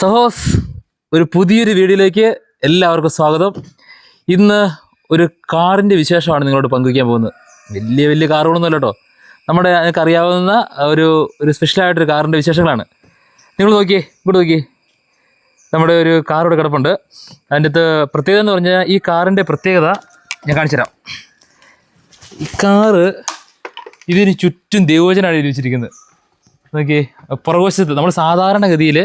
സഹോസ് ഒരു പുതിയൊരു വീഡിയോയിലേക്ക് എല്ലാവർക്കും സ്വാഗതം. ഇന്ന് ഒരു കാറിന്റെ വിശേഷമാണ് നിങ്ങളോട് പങ്കുവയ്ക്കാൻ പോകുന്നത്. വലിയ വലിയ കാറുകളൊന്നും അല്ല കേട്ടോ. നമ്മുടെ അറിയാവുന്ന ഒരു ഒരു സ്പെഷ്യലായിട്ടൊരു കാറിന്റെ വിശേഷങ്ങളാണ്. നിങ്ങൾ നോക്കിയേ ഇങ്ങോട്ട് നോക്കിയേ. നമ്മുടെ ഒരു കാർ ഇവിടെ കിടപ്പുണ്ട്. അതിന്റെ അകത്ത് പ്രത്യേകത എന്ന് പറഞ്ഞാൽ ഈ കാറിന്റെ പ്രത്യേകത ഞാൻ കാണിച്ചുതരാം ഈ കാറ് ഇതിന് ചുറ്റും ദേവോചനാണ് എഴുതി വെച്ചിരിക്കുന്നത്. നോക്കിയേ പുറകുവശത്ത് നമ്മൾ സാധാരണഗതിയിൽ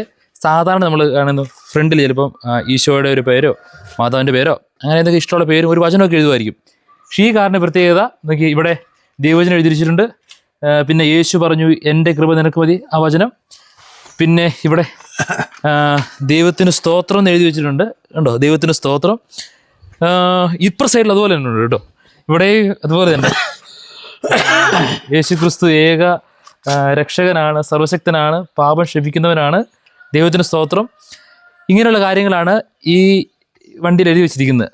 സാധാരണ നമ്മൾ കാണുന്ന ഫ്രണ്ടിൽ ചിലപ്പം ഈശോയുടെ ഒരു പേരോ മാതാവിന്റെ പേരോ അങ്ങനെ എന്തൊക്കെ ഇഷ്ടമുള്ള പേരും ഒരു വചനമൊക്കെ എഴുതുമായിരിക്കും. പക്ഷേ ഈ കാറിന്റെ പ്രത്യേകത നോക്കി ഇവിടെ ദൈവവചനം എഴുതിരിച്ചിട്ടുണ്ട് പിന്നെ യേശു പറഞ്ഞു എന്റെ കൃപ നിനക്ക് മതി ആ വചനം. പിന്നെ ഇവിടെ ദൈവത്തിന് സ്തോത്രം എന്ന് എഴുതി വെച്ചിട്ടുണ്ട്. കണ്ടോ ദൈവത്തിന് സ്തോത്രം. ഇപ്പുറ സൈഡിൽ അതുപോലെ തന്നെ ഉണ്ട് കേട്ടോ. ഇവിടെ അതുപോലെ തന്നെ. യേശു ക്രിസ്തു ഏക രക്ഷകനാണ് സർവശക്തനാണ് പാപം ക്ഷമിക്കുന്നവനാണ്. ദൈവത്തിന് സ്തോത്രം. ഇങ്ങനെയുള്ള കാര്യങ്ങളാണ് ഈ വണ്ടിയിൽ എഴുതി വെച്ചിരിക്കുന്നത്.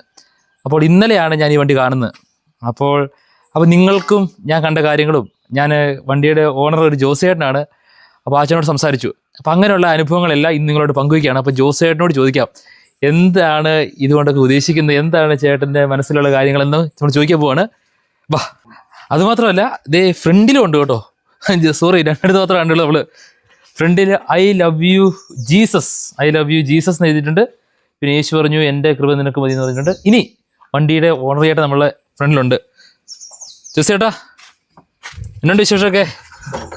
അപ്പോൾ ഇന്നലെയാണ് ഞാൻ ഈ വണ്ടി കാണുന്നത്. അപ്പോൾ അപ്പോൾ നിങ്ങൾക്കും ഞാൻ കണ്ട കാര്യങ്ങളും ഞാൻ വണ്ടിയുടെ ഓണർ ഒരു ജോസേട്ടനാണ്. അപ്പോൾ അച്ഛനോട് സംസാരിച്ചു. അപ്പോൾ അങ്ങനെയുള്ള അനുഭവങ്ങളെല്ലാം ഇന്ന് നിങ്ങളോട് പങ്കുവയ്ക്കുകയാണ്. അപ്പോൾ ജോസേട്ടനോട് ചോദിക്കാം എന്താണ് ഇതുകൊണ്ടൊക്കെ ഉദ്ദേശിക്കുന്നത്? എന്താണ് ചേട്ടന്റെ മനസ്സിലുള്ള കാര്യങ്ങളെന്ന് നമ്മൾ ചോദിക്കാൻ പോവാണ്. വാ അതുമാത്രമല്ല ദേ ഫ്രണ്ടിലും ഉണ്ട് കേട്ടോ. സോറി രണ്ടിടത്ത് മാത്രമേ കണ്ടുള്ളൂ നമ്മൾ ഫ്രണ്ടിൽ I love you Jesus I love you Jesus എന്ന് എഴുതിയിട്ടുണ്ട്. പിന്നെ യേശു പറഞ്ഞു എന്റെ കൃപ നിനക്ക് മതി എന്ന് പറഞ്ഞിട്ടുണ്ട്. ഇനി വണ്ടിയുടെ ഓണർ ചേട്ടൻ നമ്മളെ ഫ്രണ്ടിലുണ്ട്. ജോസേട്ടാ എന്നുണ്ട് വിശേഷമൊക്കെ?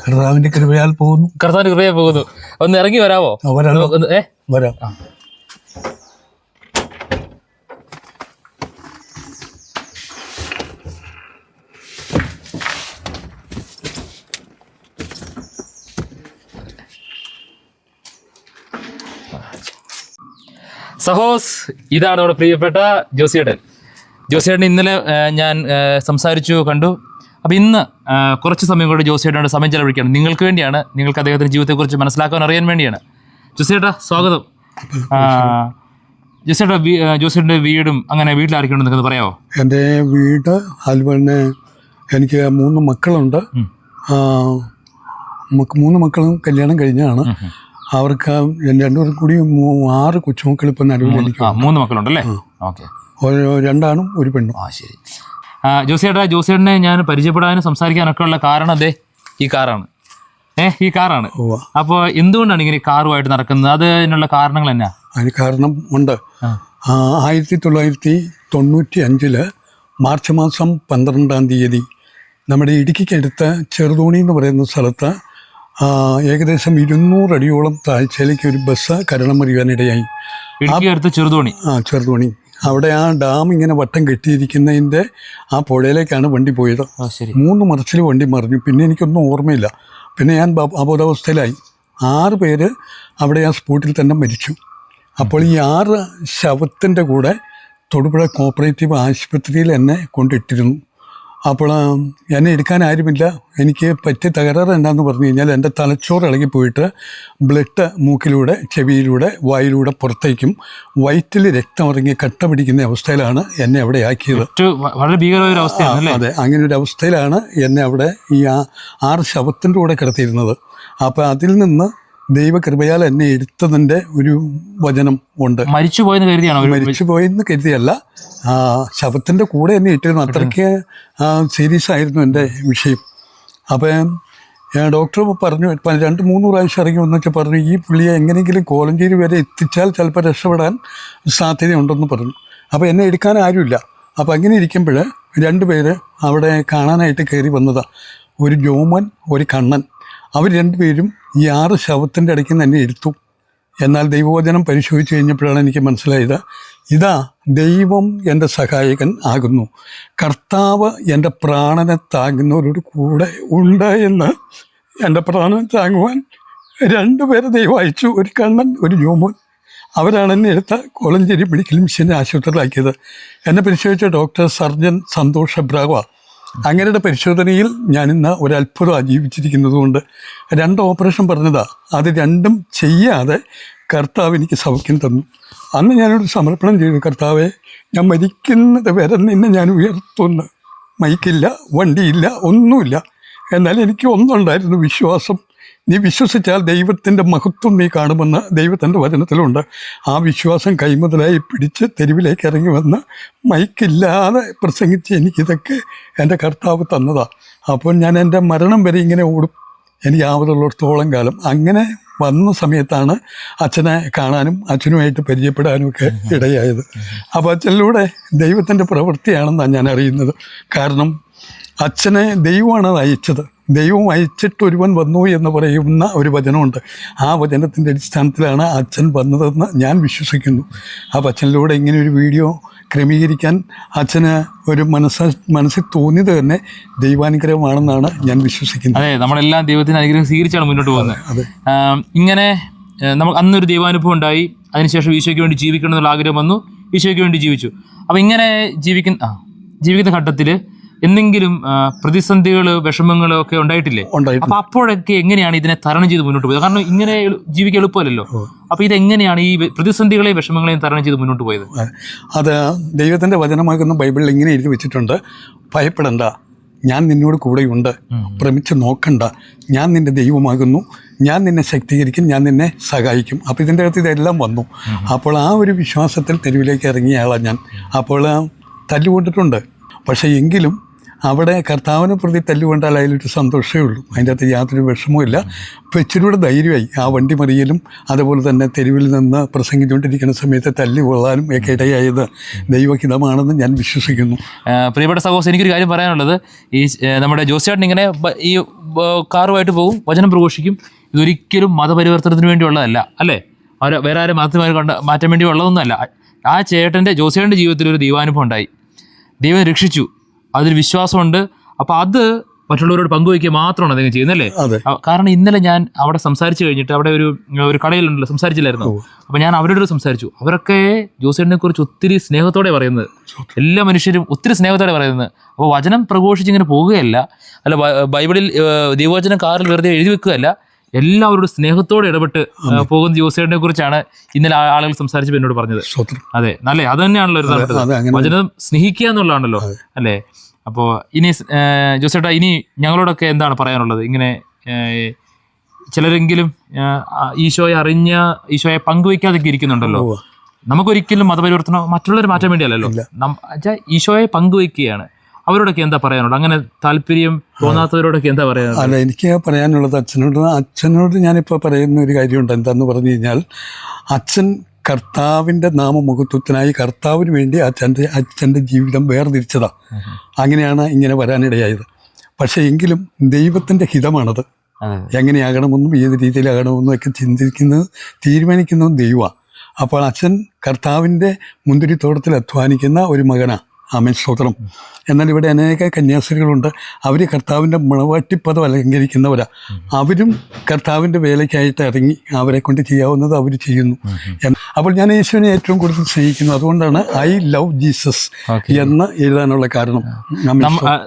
കർത്താവിന്റെ കൃപയാൽ പോകുന്നു. കർത്താവിന്റെ കൃപയാൽ പോകുന്നു. ഒന്ന് ഇറങ്ങി വരാവോ? ആ, വരാം. ഏ? വരാം. സഹോസ് ഇതാണ് നമ്മുടെ പ്രിയപ്പെട്ട ജോസിയേട്ടൻ. ജോസിയേട്ടൻ ഇന്നലെ ഞാൻ സംസാരിച്ചു കണ്ടു. അപ്പോൾ ഇന്ന് കുറച്ച് സമയം കൊണ്ട് ജോസിയേട്ടനോട് സമയം ചെലവഴിക്കുകയാണ്. നിങ്ങൾക്ക് വേണ്ടിയാണ് നിങ്ങൾക്ക് അദ്ദേഹത്തിന്റെ ജീവിതത്തെക്കുറിച്ച് മനസ്സിലാക്കാൻ അറിയാൻ വേണ്ടിയാണ്. ജോസിയേട്ടാ സ്വാഗതം. ജോസിയേട്ടാ ജോസിയേട്ടന്റെ വീടും അങ്ങനെ വീട്ടിൽ ആരൊക്കെയുണ്ടെന്ന് നിങ്ങൾക്കൊന്ന് പറയാമോ എന്റെ വീട് അതുപോലെ എനിക്ക് മൂന്ന് മക്കളുണ്ട്. മൂന്ന് മക്കളും കല്യാണം കഴിഞ്ഞാണ്. അവർക്ക് രണ്ടുപേരും കൂടി ആറ് കൊച്ചുമക്കൾ ഇപ്പം നടുവിൽ എനിക്ക് മൂന്ന് മക്കളുണ്ടല്ലേ? ഓക്കെ. രണ്ടാണും ഒരു പെണ്ണും. ആ ശരി. ജോസിയേട്ടാ ജോസിയേട്ടനെ ഞാൻ പരിചയപ്പെടാനും സംസാരിക്കാനൊക്കെ ഉള്ള കാരണം അതെ ഈ കാറാണ്. ഏ ഈ കാറാണ്. അപ്പോൾ എന്തുകൊണ്ടാണ് ഇങ്ങനെ കാറുമായിട്ട് നടക്കുന്നത്? അതിനുള്ള കാരണങ്ങൾ എന്നാ? അതിന് കാരണം ഉണ്ട്. ആയിരത്തി തൊള്ളായിരത്തി തൊണ്ണൂറ്റി അഞ്ചിൽ മാർച്ച് മാസം പന്ത്രണ്ടാം തീയതി നമ്മുടെ ഇടുക്കിക്കടുത്ത് ചെറുതോണി എന്ന് പറയുന്ന സ്ഥലത്ത് ഏകദേശം ഇരുന്നൂറ് അടിയോളം താഴ്ചയിലേക്ക് ഒരു ബസ് കരണം മറിയാനിടയായി അടുത്ത ചെറുതോണി. ആ ചെറുതോണി. അവിടെ ആ ഡാം ഇങ്ങനെ വട്ടം കെട്ടിയിരിക്കുന്നതിന്റെ ആ പുഴയിലേക്കാണ് വണ്ടി പോയത്. മൂന്ന് മറിച്ചിൽ വണ്ടി മറിഞ്ഞു. പിന്നെ എനിക്കൊന്നും ഓർമ്മയില്ല. പിന്നെ ഞാൻ അബോധാവസ്ഥയിലായി. ആറ് പേര് അവിടെ ആ സ്പോട്ടിൽ തന്നെ മരിച്ചു. അപ്പോൾ ഈ ആറ് ശവത്തിന്റെ കൂടെ തൊടുപുഴ കോപ്പറേറ്റീവ് ആശുപത്രിയിൽ എന്നെ കൊണ്ടിട്ടിരുന്നു. അപ്പോൾ എന്നെ എടുക്കാൻ ആരുമില്ല. എനിക്ക് പറ്റിയ തകരാറ് എന്താന്ന് പറഞ്ഞു കഴിഞ്ഞാൽ എന്റെ തലച്ചോറ് ഇളകി പോയിട്ട് ബ്ലഡ് മൂക്കിലൂടെ ചെവിയിലൂടെ വായിലൂടെ പുറത്തേക്കും വയറ്റിൽ രക്തം ഇറങ്ങി കട്ട പിടിക്കുന്ന അവസ്ഥയിലാണ് എന്നെ അവിടെ ആക്കിയത്. വളരെ ഭീകരമായ അവസ്ഥയാണ് അതെ. അങ്ങനെ ഒരു അവസ്ഥയിലാണ് എന്നെ അവിടെ ഈ ആ- ആറ് ശവത്തിന്റെ കൂടെ കിടത്തിയിരുന്നത്. അപ്പോൾ അതിൽ നിന്ന് ദൈവകൃപയാൽ എന്നെ എടുത്തതിന്റെ ഒരു വചനം ഉണ്ട്. മരിച്ചു പോയെന്ന് കരുതിയാണോ ഒരു മരിച്ചു പോയെന്ന് കരുതിയല്ല. ആ ശവത്തിന്റെ കൂടെ എന്നെ ഇട്ടിരുന്നു. അത്രയ്ക്ക് സീരിയസ് ആയിരുന്നു എന്റെ വിഷയം. അപ്പം ഡോക്ടർ പറഞ്ഞു രണ്ട് മൂന്ന് പ്രാവശ്യം ഇറങ്ങി വന്നൊക്കെ പറഞ്ഞു ഈ പുള്ളിയെ എങ്ങനെയെങ്കിലും കോലഞ്ചേരി വരെ എത്തിച്ചാൽ ചിലപ്പോൾ രക്ഷപ്പെടാൻ സാധ്യതയുണ്ടെന്ന് പറഞ്ഞു. അപ്പോൾ എന്നെ എടുക്കാൻ ആരുമില്ല. അപ്പോൾ അങ്ങനെ ഇരിക്കുമ്പോൾ രണ്ട് പേര് അവിടെ കാണാനായിട്ട് കയറി വന്നതാണ് ഒരു ജോമൻ ഒരു കണ്ണൻ. അവർ രണ്ടുപേരും ഈ ആറ് ശവത്തിന്റെ ഇടയ്ക്ക് എന്നെ എടുത്തു എന്നാൽ ദൈവവചനം പരിശോധിച്ച് കഴിഞ്ഞപ്പോഴാണ് എനിക്ക് മനസ്സിലായത് ഇതാ ദൈവം എന്റെ സഹായകൻ ആകുന്നു. കർത്താവ് എന്റെ പ്രാണനെ താങ്ങുന്നവരോട് കൂടെ ഉണ്ട് എന്ന് എന്റെ പ്രാണനെ താങ്ങുവാൻ രണ്ടുപേരെ ദൈവം അയച്ചു ഒരു കണ്ണൻ ഒരു ജോമോൻ അവരാണ് എന്നെ എടുത്ത കോളഞ്ചേരി മെഡിക്കൽ മിഷനെ ആശുപത്രിയിലാക്കിയത്. എന്നെ പരിശോധിച്ച ഡോക്ടർ സർജൻ സന്തോഷ് അബ്രാവ. അങ്ങനെയുടെ പരിശോധനയിൽ ഞാൻ ഇന്ന് ഒരു ജീവിച്ചിരിക്കുന്നത് കൊണ്ട് രണ്ട് ഓപ്പറേഷൻ പറഞ്ഞതാ. അത് രണ്ടും ചെയ്യാതെ കർത്താവ് എനിക്ക് സൗഖ്യം തന്നു. അന്ന് ഞാനൊരു സമർപ്പണം ചെയ്തു. കർത്താവെ ഞാൻ മരിക്കുന്നത് വരെ നിന്നെ ഞാൻ ഉയർത്തുന്നു. മൈക്കില്ല വണ്ടിയില്ല ഒന്നുമില്ല. എന്നാൽ എനിക്ക് ഒന്നുണ്ടായിരുന്നു വിശ്വാസം. നീ വിശ്വസിച്ചാൽ ദൈവത്തിന്റെ മഹത്വം നീ കാണുമെന്ന് ദൈവത്തിന്റെ വചനത്തിലുണ്ട്. ആ വിശ്വാസം കൈമുതലായി പിടിച്ച് തെരുവിലേക്ക് ഇറങ്ങി വന്ന് മൈക്കില്ലാതെ പ്രസംഗിച്ച് എനിക്കിതൊക്കെ എന്റെ കർത്താവ് തന്നതാണ് അപ്പോൾ ഞാൻ എന്റെ മരണം വരെ ഇങ്ങനെ ഓടും. എനിക്ക് ആവതുള്ളിടത്തോളം കാലം. അങ്ങനെ വന്ന സമയത്താണ് അച്ഛനെ കാണാനും അച്ഛനുമായിട്ട് പരിചയപ്പെടാനും ഒക്കെ ഇടയായത്. അപ്പോൾ അച്ഛനിലൂടെ ദൈവത്തിന്റെ പ്രവൃത്തിയാണെന്നാണ് ഞാൻ അറിയുന്നത്. കാരണം അച്ഛനെ ദൈവമാണ് അത് അയച്ചത് ദൈവം അയച്ചിട്ട് ഒരുവൻ വന്നു എന്ന് പറയുന്ന ഒരു വചനമുണ്ട്. ആ വചനത്തിന്റെ അടിസ്ഥാനത്തിലാണ് അച്ഛൻ വന്നതെന്ന് ഞാൻ വിശ്വസിക്കുന്നു. ആ അച്ഛനിലൂടെ ഇങ്ങനെ ഒരു വീഡിയോ ക്രമീകരിക്കാൻ അച്ഛന് ഒരു മനസ്സ് മനസ്സിൽ തോന്നിയത് തന്നെ ദൈവാനുഗ്രഹമാണെന്നാണ് ഞാൻ വിശ്വസിക്കുന്നത്. അതെ നമ്മളെല്ലാം ദൈവത്തിന് അനുഗ്രഹം സ്വീകരിച്ചാണ് മുന്നോട്ട് പോകുന്നത്. അതെ. ഇങ്ങനെ നമ്മൾ നമുക്ക് അന്നൊരു ദൈവാനുഭവം ഉണ്ടായി. അതിനുശേഷം ഈശോയ്ക്ക് വേണ്ടി ജീവിക്കണം എന്നുള്ള ആഗ്രഹം വന്നു. ഈശോയ്ക്ക് വേണ്ടി ജീവിച്ചു. അപ്പം ഇങ്ങനെ ജീവിക്കുന്ന ജീവിക്കുന്ന ഘട്ടത്തിൽ എന്തെങ്കിലും പ്രതിസന്ധികൾ വിഷമങ്ങളോ ഒക്കെ ഉണ്ടായിട്ടില്ലേ? അപ്പൊ അപ്പോഴൊക്കെ എങ്ങനെയാണ് ഇതിനെ തരണം ചെയ്ത് മുന്നോട്ട് പോയത്? കാരണം ഇങ്ങനെ ജീവിക്കാൻ എളുപ്പമല്ലല്ലോ. അപ്പൊ ഇതെങ്ങനെയാണ് ഈ പ്രതിസന്ധികളെയും വിഷമങ്ങളെയും തരണം ചെയ്ത് മുന്നോട്ട് പോയത്? അത് ദൈവത്തിന്റെ വചനമാക്കുന്ന ബൈബിളിൽ ഇങ്ങനെ എഴുതി വെച്ചിട്ടുണ്ട്. ഭയപ്പെടണ്ട. ഞാൻ നിന്നോട് കൂടെയുണ്ട്. ഭ്രമിച്ച് നോക്കണ്ട. ഞാൻ നിന്റെ ദൈവമാകുന്നു. ഞാൻ നിന്നെ ശക്തീകരിക്കും. ഞാൻ നിന്നെ സഹായിക്കും. അപ്പോൾ ഇതിന്റെ അകത്ത് ഇതെല്ലാം വന്നു. അപ്പോൾ ആ ഒരു വിശ്വാസത്തിൽ തെരുവിലേക്ക് ഇറങ്ങിയ ആളാണ് ഞാൻ. അപ്പോൾ തല്ലുകൊണ്ടിട്ടുണ്ട്. പക്ഷേ എങ്കിലും അവിടെ കർത്താവിനെ പ്രതി തല്ലുകൊണ്ടാൽ അതിലൊരു സന്തോഷമേ ഉള്ളൂ. അതിന്റെ അകത്ത് യാതൊരു വിഷമവുമില്ല അപ്പോൾ ഇച്ചിരിയുടെ ധൈര്യമായി ആ വണ്ടി മറിയലും അതുപോലെ തന്നെ തെരുവിൽ നിന്ന് പ്രസംഗിച്ചുകൊണ്ടിരിക്കുന്ന സമയത്ത് തല്ലി കൊള്ളാനും ഒക്കെ ഇടയായത് ദൈവഹിതമാണെന്ന് ഞാൻ വിശ്വസിക്കുന്നു. പ്രിയപ്പെട്ട സഹോദരൻ എനിക്കൊരു കാര്യം പറയാനുള്ളത്. ഈ നമ്മുടെ ജോസിയാട്ടൻ ഇങ്ങനെ ഈ കാറുമായിട്ട് പോകും വചനം പ്രഘോഷിക്കും. ഇതൊരിക്കലും മതപരിവർത്തനത്തിന് വേണ്ടിയുള്ളതല്ല അല്ലേ? അവരെ വേറെ ആരും മതത്തിന് കണ്ട മാറ്റാൻ വേണ്ടി ഉള്ളതൊന്നുമല്ല. ആ ചേട്ടന്റെ ജോസിയാട്ടന്റെ ജീവിതത്തിൽ ഒരു ദൈവാനുഭവം ഉണ്ടായി. ദൈവം രക്ഷിച്ചു. അതിൽ വിശ്വാസമുണ്ട്. അപ്പോൾ അത് മറ്റുള്ളവരോട് പങ്കുവയ്ക്കുക മാത്രമാണ് അദ്ദേഹം ചെയ്യുന്നത് അല്ലേ? കാരണം ഇന്നലെ ഞാൻ അവിടെ സംസാരിച്ചു കഴിഞ്ഞിട്ട് അവിടെ ഒരു ഒരു കടയിലുണ്ടല്ലോ സംസാരിച്ചില്ലായിരുന്നു? അപ്പൊ ഞാൻ അവരോട് സംസാരിച്ചു. അവരൊക്കെ ജോസേട്ടിനെ കുറിച്ച് ഒത്തിരി സ്നേഹത്തോടെ പറയുന്നത്. എല്ലാ മനുഷ്യരും ഒത്തിരി സ്നേഹത്തോടെ പറയുന്നത്. അപ്പോൾ വചനം പ്രഘോഷിച്ച് ഇങ്ങനെ പോവുകയല്ല അല്ല ബൈബിളിൽ ദൈവവചനം കാറിൽ വെറുതെ എഴുതി വെക്കുകയല്ല. എല്ലാവരോടും സ്നേഹത്തോടെ ഇടപെട്ട് പോകുന്ന ജോസേട്ടിനെ കുറിച്ചാണ് ഇന്നലെ ആളുകൾ സംസാരിച്ചപ്പോൾ എന്നോട് പറഞ്ഞത്. അതെ അല്ലേ? അത് തന്നെയാണല്ലോ ഒരു വചനം സ്നേഹിക്കുക എന്നുള്ളതാണല്ലോ അല്ലേ? അപ്പോ ഇനി ജോസേട്ടാ ഇനി ഞങ്ങളോടൊക്കെ എന്താണ് പറയാനുള്ളത്? ഇങ്ങനെ ചിലരെങ്കിലും ഈശോയെ അറിഞ്ഞ ഈശോയെ പങ്കുവയ്ക്കാതൊക്കെ ഇരിക്കുന്നുണ്ടല്ലോ. നമുക്കൊരിക്കലും മതപരിവർത്തനം മറ്റുള്ളവർ മാറ്റാൻ വേണ്ടിയല്ലല്ലോ. ഈശോയെ പങ്കുവയ്ക്കുകയാണ്. അവരോടൊക്കെ എന്താ പറയാനുള്ളത്? അങ്ങനെ താല്പര്യം തോന്നാത്തവരോടൊക്കെ എന്താ പറയാനുള്ളത്? അല്ല എനിക്ക് പറയാനുള്ളത് അച്ഛനോട് അച്ഛനോട് ഞാനിപ്പോൾ പറയുന്ന ഒരു കാര്യമുണ്ട്. എന്താന്ന് പറഞ്ഞു കഴിഞ്ഞാൽ അച്ഛൻ കർത്താവിന്റെ നാമമുഖത്വത്തിനായി കർത്താവിന് വേണ്ടി അച്ഛന്റെ അച്ഛന്റെ ജീവിതം വേർതിരിച്ചതാണ് അങ്ങനെയാണ് ഇങ്ങനെ വരാനിടയായത്. പക്ഷേ എങ്കിലും ദൈവത്തിന്റെ ഹിതമാണത്. എങ്ങനെയാകണമെന്നും ഏത് രീതിയിലാകണമെന്നും ഒക്കെ ചിന്തിക്കുന്നത് തീരുമാനിക്കുന്നതും ദൈവമാണ് അപ്പോൾ അച്ഛൻ കർത്താവിന്റെ മുന്തിരിത്തോട്ടത്തിൽ അധ്വാനിക്കുന്ന ഒരു മകനാണ് ആമൻ. സ്തോത്രം. എന്നാൽ ഇവിടെ അനേക കന്യാസ്ത്രീകളുണ്ട്. അവർ കർത്താവിന്റെ മുളവാറ്റിപ്പതം അലങ്കരിക്കുന്നവരാ. അവരും കർത്താവിന്റെ വേലയ്ക്കായിട്ട് ഇറങ്ങി അവരെ കൊണ്ട് ചെയ്യാവുന്നത് അവർ ചെയ്യുന്നു. അപ്പോൾ ഞാൻ യേശുവിനെ ഏറ്റവും കൂടുതൽ സ്നേഹിക്കുന്നു. അതുകൊണ്ടാണ് ഐ ലവ് ജീസസ് എന്ന് എഴുതാനുള്ള കാരണം.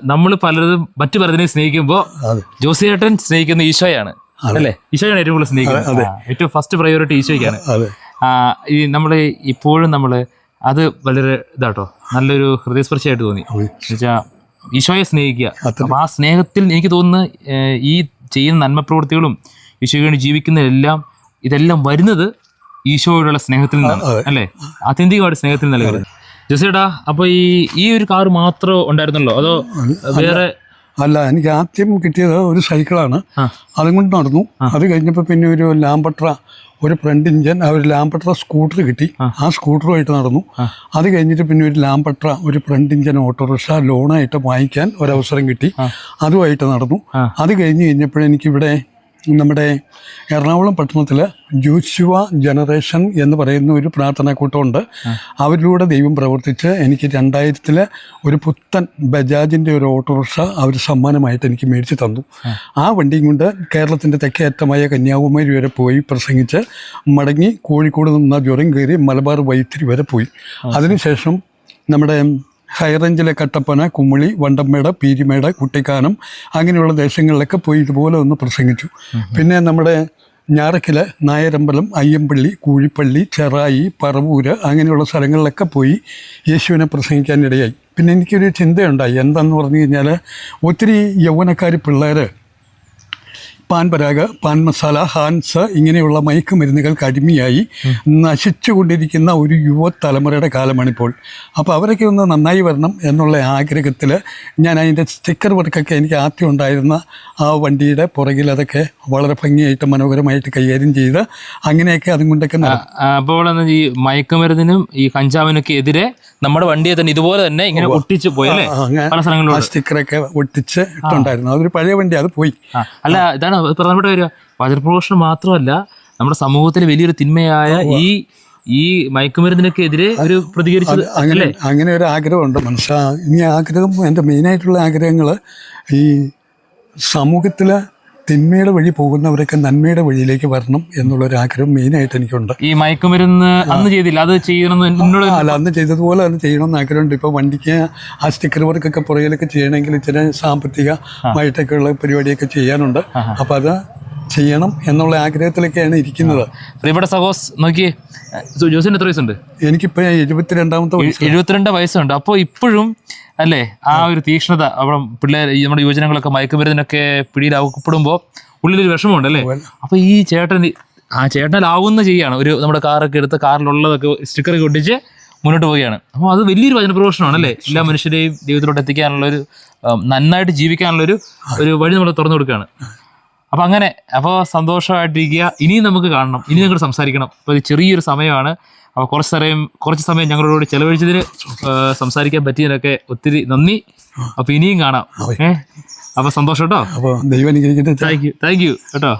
നമ്മൾ പലരും മറ്റു പലതിനെ സ്നേഹിക്കുമ്പോൾ ജോസിയേട്ടൻ സ്നേഹിക്കുന്ന ഈശോയാണ്. അല്ലേ? ഈശോയാണ് ഏറ്റവും കൂടുതൽ സ്നേഹിക്കുന്നത്. ഏറ്റവും ഫസ്റ്റ് പ്രയോറിറ്റി ഈശോയ്ക്കാണ്. ഈ നമ്മൾ ഇപ്പോഴും നമ്മൾ അത് വളരെ ഇതാട്ടോ. നല്ലൊരു ഹൃദയസ്പർശിയായിട്ട് തോന്നി. എന്നുവെച്ചാൽ ഈശോയെ സ്നേഹിക്കുക. അപ്പം ആ സ്നേഹത്തിൽ എനിക്ക് തോന്നുന്നു ഈ ചെയ്യുന്ന നന്മ പ്രവൃത്തികളും ഈശോയ്ക്ക് വേണ്ടി ജീവിക്കുന്നതെല്ലാം ഇതെല്ലാം വരുന്നത് ഈശോയോടുള്ള സ്നേഹത്തിൽ നിന്നാണ് അല്ലേ? ആത്യന്തികമായിട്ട് സ്നേഹത്തിൽ നിന്നല്ലേ ജസേടാ അപ്പോൾ അപ്പൊ ഈ ഈ ഒരു കാർ മാത്രമേ ഉണ്ടായിരുന്നല്ലോ? അതോ വേറെ അല്ല എനിക്ക് ആദ്യം കിട്ടിയത് ഒരു സൈക്കിളാണ്. അതും കൊണ്ട് നടന്നു. അത് കഴിഞ്ഞപ്പോൾ പിന്നെ ഒരു ലാമ്പട്ര ഒരു ഫ്രണ്ട് ഇഞ്ചൻ ആ ഒരു ലാംപട്ര സ്കൂട്ടർ കിട്ടി. ആ. സ്കൂട്ടറുമായിട്ട് നടന്നു. അത് കഴിഞ്ഞിട്ട് പിന്നെ ഒരു ലാംപട്ര ഒരു ഫ്രണ്ട് ഇഞ്ചൻ ഓട്ടോറിക്ഷ ലോണായിട്ട് വാങ്ങിക്കാൻ ഒരവസരം കിട്ടി. അതുമായിട്ട് നടന്നു. അത് കഴിഞ്ഞ് കഴിഞ്ഞപ്പോഴെനിക്കിവിടെ നമ്മുടെ എറണാകുളം പട്ടണത്തിൽ ജോശുവ ജനറേഷൻ എന്ന് പറയുന്ന ഒരു പ്രാർത്ഥനാ കൂട്ടമുണ്ട്. അവരിലൂടെ ദൈവം പ്രവർത്തിച്ച് എനിക്ക് രണ്ടായിരത്തിൽ ഒരു പുത്തൻ ബജാജിന്റെ ഒരു ഓട്ടോറിക്ഷ അവർ സമ്മാനമായിട്ട് എനിക്ക് മേടിച്ച് തന്നു. ആ. വണ്ടിയും കൊണ്ട് കേരളത്തിന്റെ തെക്കേ അറ്റമായ കന്യാകുമാരി വരെ പോയി പ്രസംഗിച്ച് മടങ്ങി കോഴിക്കോട് നിന്ന് ജ്വരം കയറി മലബാർ വൈത്തിരി വരെ പോയി. അതിനുശേഷം നമ്മുടെ ഹൈറേഞ്ചിലെ കട്ടപ്പന കുമ്മിളി വണ്ടമ്മേട് പീരിമേട് കുട്ടിക്കാനം അങ്ങനെയുള്ള ദേശങ്ങളിലൊക്കെ പോയി ഇതുപോലെ ഒന്ന് പ്രസംഗിച്ചു. പിന്നെ നമ്മുടെ ഞാറക്കിലെ നായരമ്പലം അയ്യമ്പള്ളി കൂഴിപ്പള്ളി ചെറായി പറവൂര് അങ്ങനെയുള്ള സ്ഥലങ്ങളിലൊക്കെ പോയി യേശുവിനെ പ്രസംഗിക്കാനിടയായി പിന്നെ എനിക്കൊരു ചിന്തയുണ്ടായി. എന്താണെന്ന് പറഞ്ഞു കഴിഞ്ഞാൽ ഒത്തിരി യൗവനക്കാർ പിള്ളേർ പാൻ പരാഗ പാൻ മസാല ഹാൻസ് ഇങ്ങനെയുള്ള മയക്കുമരുന്നുകൾക്ക് അടിമയായി നശിച്ചുകൊണ്ടിരിക്കുന്ന ഒരു യുവതലമുറയുടെ കാലമാണിപ്പോൾ. അപ്പോൾ അവരൊക്കെ ഒന്ന് നന്നായി വരണം എന്നുള്ള ആഗ്രഹത്തിൽ ഞാൻ അതിന്റെ സ്റ്റിക്കർ വർക്കൊക്കെ എനിക്ക് ആദ്യം ഉണ്ടായിരുന്ന ആ വണ്ടിയുടെ പുറകിൽ അതൊക്കെ വളരെ ഭംഗിയായിട്ട് മനോഹരമായിട്ട് കൈകാര്യം ചെയ്ത് അങ്ങനെയൊക്കെ അതും കൊണ്ടൊക്കെ അപ്പോൾ ഈ മയക്കുമരുന്നിനും ഈ കഞ്ചാവിനൊക്കെ എതിരെ നമ്മുടെ വണ്ടിയെ തന്നെ ഇതുപോലെ തന്നെ ഇങ്ങനെ ഒട്ടിച്ച് പോയി പല സ്ഥലങ്ങളിലും സ്റ്റിക്കറൊക്കെ ഒട്ടിച്ച് ഇട്ടുണ്ടായിരുന്നു. അതൊരു പഴയ വണ്ടി അത് പോയി. അല്ല ഇതാണ് പ്രധാനപ്പെട്ട കാര്യം വജ്രപ്രഘോഷണം മാത്രമല്ല നമ്മുടെ സമൂഹത്തിൽ വലിയൊരു തിന്മയായ ഈ ഈ മയക്കുമരുന്നിനൊക്കെ എതിരെ ഒരു പ്രതികരിച്ചത് അങ്ങനെ അങ്ങനെ ഒരു ആഗ്രഹമുണ്ട് മനസ്സാ ഇനി ആഗ്രഹം എന്റെ മെയിനായിട്ടുള്ള ആഗ്രഹങ്ങൾ ഈ സമൂഹത്തിൽ തിന്മയുടെ വഴി പോകുന്നവരൊക്കെ നന്മയുടെ വഴിയിലേക്ക് വരണം എന്നുള്ള ഒരു ആഗ്രഹം മെയിനായിട്ട് എനിക്കുണ്ട്. ഈ മയക്കുമരുന്ന് അന്ന് ചെയ്തില്ല. അത് ചെയ്യണം അല്ല അന്ന് ചെയ്തതുപോലെ അത് ചെയ്യണമെന്ന് ആഗ്രഹമുണ്ട്. ഇപ്പോൾ വണ്ടിക്ക് ആ സ്റ്റിക്കർ വർക്കൊക്കെ പുറകിലൊക്കെ ചെയ്യണമെങ്കിൽ ഇച്ചിരി സാമ്പത്തികമായിട്ടൊക്കെ ഉള്ള പരിപാടിയൊക്കെ ചെയ്യാനുണ്ട്. അപ്പോൾ അത് ചെയ്യണം എന്നുള്ള ആഗ്രഹത്തിലൊക്കെയാണ് ഇരിക്കുന്നത്. പ്രിയപ്പെട്ട സഹോസ് നോക്കിയേ ജോ- ജോസിന് എത്ര വയസ്സുണ്ട്? എനിക്കിപ്പോൾ എഴുപത്തിരണ്ടാമത്തെ എഴുപത്തിരണ്ട് വയസ്സുണ്ട്. അപ്പോൾ ഇപ്പോഴും അല്ലേ ആ ഒരു തീക്ഷ്ണത അവിടെ പിള്ളേർ നമ്മുടെ യുവജനങ്ങളൊക്കെ മയക്കുമരുന്നിനൊക്കെ പിടിയിലാവപ്പെടുമ്പോൾ ഉള്ളിലൊരു വിഷമമുണ്ട് അല്ലേ? അപ്പോൾ ഈ ചേട്ടൻ ആ ചേട്ടനിലാവുന്ന ചെയ്യാണ്. ഒരു നമ്മുടെ കാറൊക്കെ എടുത്ത് കാറിലുള്ളതൊക്കെ സ്റ്റിക്കറൊക്കെ ഒട്ടിച്ച് മുന്നോട്ട് പോവുകയാണ്. അപ്പോൾ അത് വലിയൊരു വചനപ്രഘോഷണമാണ് അല്ലേ? എല്ലാ മനുഷ്യരെയും ജീവിതത്തിലോട്ട് എത്തിക്കാനുള്ള ഒരു നന്നായിട്ട് ജീവിക്കാനുള്ള ഒരു ഒരു വഴി നമ്മൾ തുറന്നു കൊടുക്കുകയാണ്. അപ്പോൾ അങ്ങനെ അപ്പോൾ സന്തോഷമായിട്ടിരിക്കുക. ഇനിയും നമുക്ക് കാണണം. ഇനി നിങ്ങൾ സംസാരിക്കണം. അപ്പോൾ ഇത് ചെറിയൊരു സമയമാണ്. അപ്പോൾ കുറച്ച് സമയം കുറച്ച് സമയം ഞങ്ങളോട് ചെലവഴിച്ചതിന് സംസാരിക്കാൻ പറ്റിയതിനൊക്കെ ഒത്തിരി നന്ദി. അപ്പോൾ ഇനിയും കാണാം. ഏഹ് അപ്പോൾ സന്തോഷം കേട്ടോ. അപ്പോൾ ദൈവം താങ്ക് യു താങ്ക് യു കേട്ടോ.